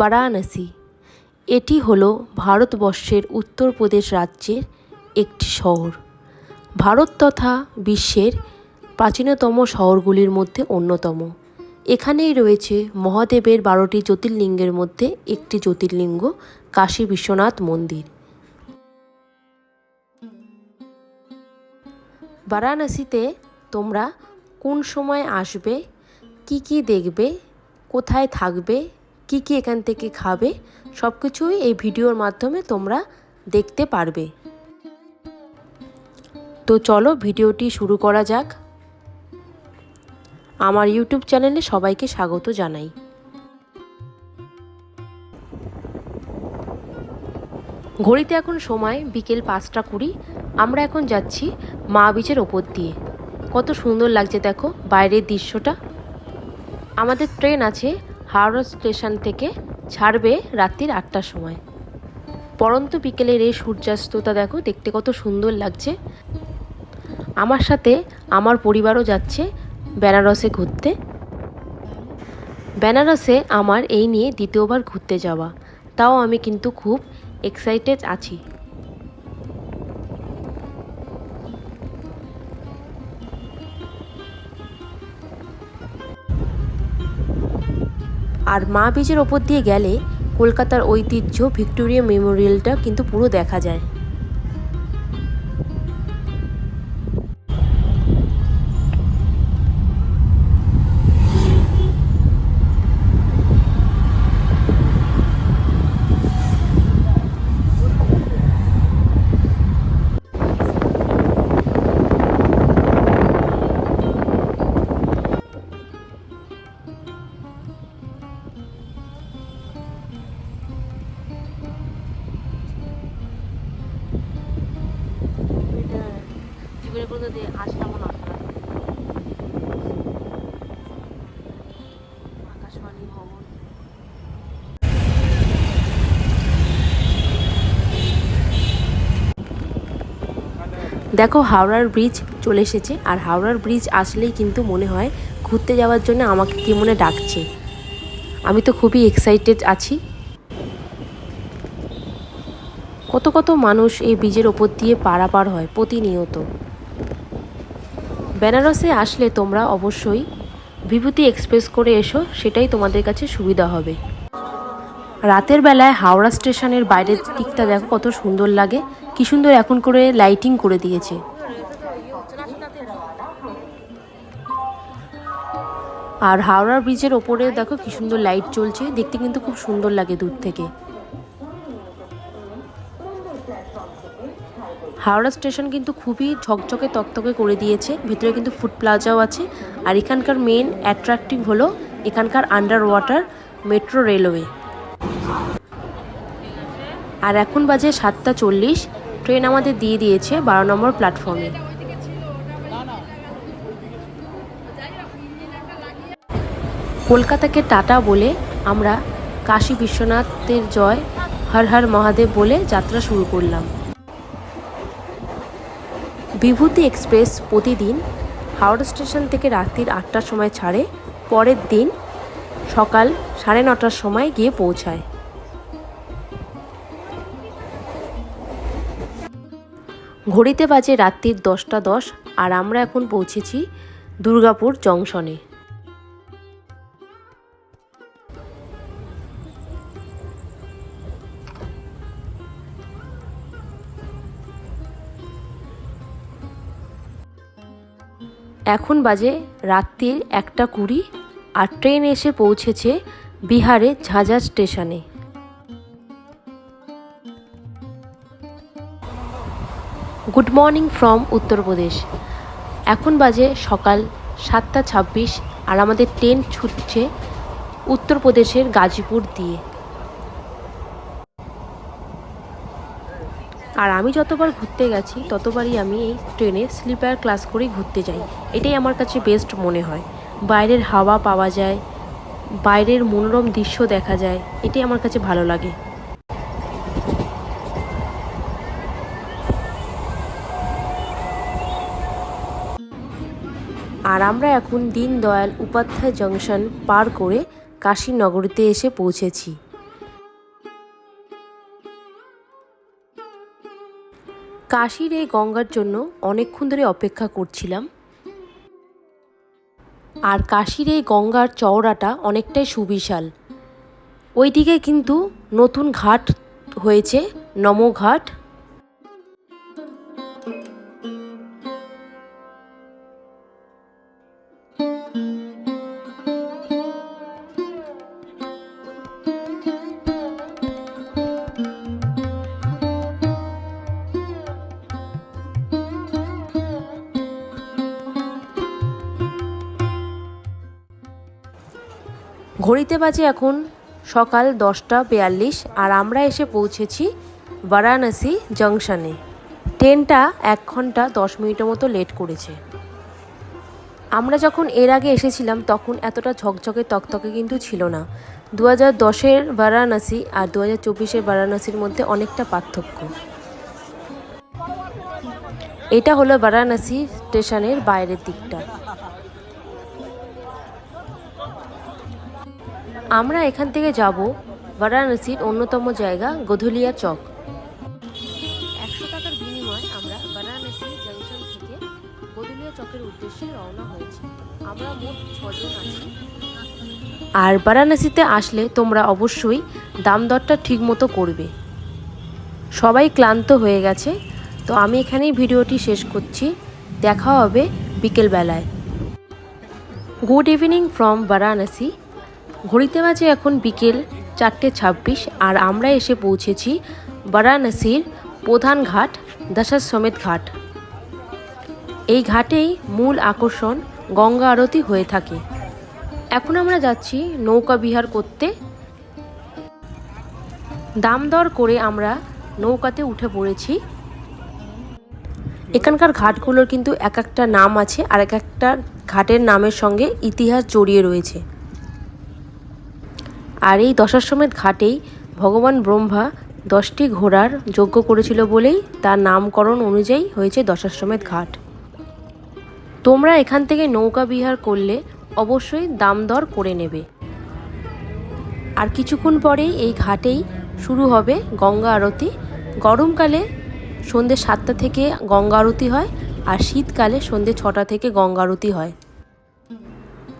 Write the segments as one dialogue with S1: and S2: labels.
S1: বারাণসী। এটি হল ভারতবর্ষের উত্তরপ্রদেশ রাজ্যের একটি শহর। ভারত তথা বিশ্বের প্রাচীনতম শহরগুলির মধ্যে অন্যতম। এখানেই রয়েছে মহাদেবের বারোটি জ্যোতির্লিঙ্গের মধ্যে একটি জ্যোতির্লিঙ্গ, কাশী বিশ্বনাথ মন্দির। বারাণসীতে তোমরা কোন সময় আসবে, কি কি দেখবে, কোথায় থাকবে কি কি এখান থেকে খাবে সব কিছুই এই ভিডিওর মাধ্যমে তোমরা দেখতে পারবে। তো চলো ভিডিওটি শুরু করা যাক। আমার ইউটিউব চ্যানেলে সবাইকে স্বাগত জানাই। ঘড়িতে এখন সময় বিকেল পাঁচটা কুড়ি, আমরা এখন যাচ্ছি মা বিচের ওপর দিয়ে। কত সুন্দর লাগছে দেখো বাইরের দৃশ্যটা। আমাদের ট্রেন আছে হাওড়া স্টেশন থেকে ছাড়বে রাত্রির আটটার সময়। পরন্ত বিকেলের এই সূর্যাস্তটা দেখো, দেখতে কত সুন্দর লাগছে। আমার সাথে আমার পরিবারও যাচ্ছে বেনারসে ঘুরতে। বেনারসে আমার এই নিয়ে দ্বিতীয়বার ঘুরতে যাওয়া। তাও আমি কিন্তু খুব এক্সাইটেড আছি। আর মা বীচের ওপর দিয়ে গেলে কলকাতার ঐতিহ্য ভিক্টোরিয়া মেমোরিয়ালটা কিন্তু পুরো দেখা যায়। দেখো হাওড়ার ব্রিজ চলে এসেছে, আর হাওড়ার ব্রিজ আসলেই কিন্তু মনে হয় ঘুরতে যাওয়ার জন্য আমাকে কি মনে ডাকছে। আমি তো খুবই এক্সাইটেড আছি। কত কত মানুষ এই ব্রিজের ওপর দিয়ে পারাপার হয় প্রতিনিয়ত। বেনারসে আসলে তোমরা অবশ্যই বিভূতি এক্সপ্রেস করে এসো, সেটাই তোমাদের কাছে সুবিধা হবে। রাতের বেলায় হাওড়া স্টেশনের বাইরের দিকটা দেখো কত সুন্দর লাগে, কি সুন্দর এখন করে লাইটিং করে দিয়েছে। আর হাওড়া ব্রিজের ওপরে দেখো কি সুন্দর লাইট চলছে, দেখতে কিন্তু খুব সুন্দর লাগে দূর থেকে। হাওড়া স্টেশন কিন্তু খুবই ঝকঝকে তকতকে করে দিয়েছে। ভিতরে কিন্তু ফুড প্লাজাও আছে। আর এখানকার মেন অ্যাট্রাকটিভ হলো এখানকার আন্ডার ওয়াটার মেট্রো রেলওয়ে আর এখন বাজে সাতটা চল্লিশ। ট্রেন আমাদের দিয়ে দিয়েছে বারো নম্বর প্ল্যাটফর্মে কলকাতাকে টাটা বলে আমরা কাশী বিশ্বনাথের জয়, হর হর মহাদেব বলে যাত্রা শুরু করলাম। বিভূতি এক্সপ্রেস প্রতিদিন হাওড়া স্টেশন থেকে রাত্রির আটটার সময় ছাড়ে, পরের দিন সকাল সাড়ে নটার সময় গিয়ে পৌঁছায়। ঘড়িতে বাজে রাত্রির দশটা দশ আর আমরা এখন পৌঁছেছি দুর্গাপুর জংশনে। এখন বাজে রাত্রির একটা কুড়ি আর ট্রেন এসে পৌঁছেছে বিহারে ঝাঁঝা স্টেশনে। গুড মর্নিং ফ্রম উত্তরপ্রদেশ এখন বাজে সকাল সাতটা ছাব্বিশ আর আমাদের ট্রেন ছুটছে উত্তরপ্রদেশের গাজীপুর দিয়ে। আর আমি যতবার ঘুরতে গেছি, ততবারই আমি এই ট্রেনে স্লিপার ক্লাস করেই ঘুরতে যাই। এটাই আমার কাছে বেস্ট মনে হয়। বাইরের হাওয়া পাওয়া যায়, বাইরের মনোরম দৃশ্য দেখা যায়, এটাই আমার কাছে ভালো লাগে। আর আমরা এখন দীনদয়াল উপাধ্যায় জংশন পার করে কাশী নগরীতে এসে পৌঁছেছি। কাশির এই গঙ্গার জন্য অনেকক্ষণ ধরে অপেক্ষা করছিলাম। আর কাশির এই গঙ্গার চওড়াটা অনেকটাই সুবিশাল। ওইদিকে কিন্তু নতুন ঘাট হয়েছে নমঘাট ঘড়িতে বাজে এখন সকাল দশটা বিয়াল্লিশ আর আমরা এসে পৌঁছেছি বারাণসী জংশনে। ট্রেনটা এক ঘণ্টা দশ মিনিটের মতো লেট করেছে। আমরা যখন এর আগে এসেছিলাম, তখন এতটা ঝকঝকে তকতকে কিন্তু ছিল না। দু হাজার দশের বারাণসী আর দু হাজার চব্বিশের বারাণসীর মধ্যে অনেকটা পার্থক্য। এটা হলো বারাণসী স্টেশনের বাইরের দিকটা। আমরা এখান থেকে যাব বারাণসীর অন্যতম জায়গা, গধুলিয়া চক। একশো টাকার বিনিময়ে আমরা আর বারাণসীতে আসলে তোমরা অবশ্যই দাম দরটা ঠিক মতো করবে। সবাই ক্লান্ত হয়ে গেছে, তো আমি এখানেই ভিডিওটি শেষ করছি। দেখা হবে বিকেলবেলায়। Good evening from Varanasi. ঘড়িতে বাজে এখন বিকেল চারটে ছাব্বিশ আর আমরা এসে পৌঁছেছি বারাণসীর প্রধান ঘাট দশাশ্বমেধ ঘাট। এই ঘাটেই মূল আকর্ষণ গঙ্গা আরতি হয়ে থাকে। এখন আমরা যাচ্ছি নৌকা বিহার করতে। দাম দর করে আমরা নৌকাতে উঠে পড়েছি। এখানকার ঘাটগুলোর কিন্তু এক একটা নাম আছে আর এক একটা ঘাটের নামের সঙ্গে ইতিহাস জড়িয়ে রয়েছে। আর এই দশাশ্বমেধ ঘাটেই ভগবান ব্রহ্মা দশটি ঘোড়ার যজ্ঞ করেছিল বলেই তার নামকরণ অনুযায়ী হয়েছে দশাশ্বমেধ ঘাট। তোমরা এখান থেকে নৌকা বিহার করলে অবশ্যই দাম দর করে নেবে। আর কিছুক্ষণ পরেই এই ঘাটেই শুরু হবে গঙ্গা আরতি। গরমকালে সন্ধ্যে সাতটা থেকে গঙ্গা আরতি হয় আর শীতকালে সন্ধ্যে ছটা থেকে গঙ্গা আরতি হয়।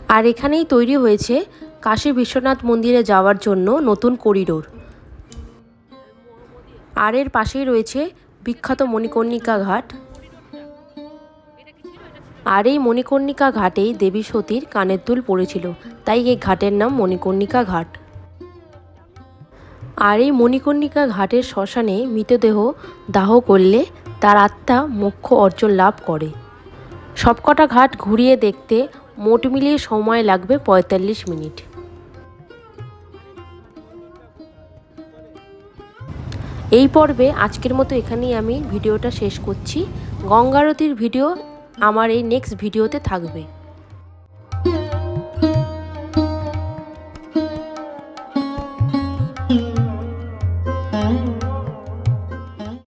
S1: আর এখানেই তৈরি হয়েছে কাশী বিশ্বনাথ মন্দিরে যাওয়ার জন্য নতুন করিডোর। আর এর পাশেই রয়েছে বিখ্যাত মণিকর্ণিকা ঘাট। আর এই মণিকর্ণিকা ঘাটেই দেবী সতীর কানের দুল পড়েছিল, তাই এই ঘাটের নাম মণিকর্ণিকা ঘাট। আর এই মণিকর্ণিকা ঘাটের শ্মশানে মৃতদেহ দাহ করলে তার আত্মা মোক্ষ অর্জন লাভ করে। সবকটা ঘাট ঘুরিয়ে দেখতে মোট মিলিয়ে সময় লাগবে পঁয়তাল্লিশ মিনিট। এই পর্বে আজকের মতো এখানেই আমি ভিডিওটা শেষ করছি। গঙ্গারতির ভিডিও আমার এই নেক্সট ভিডিওতে থাকবে।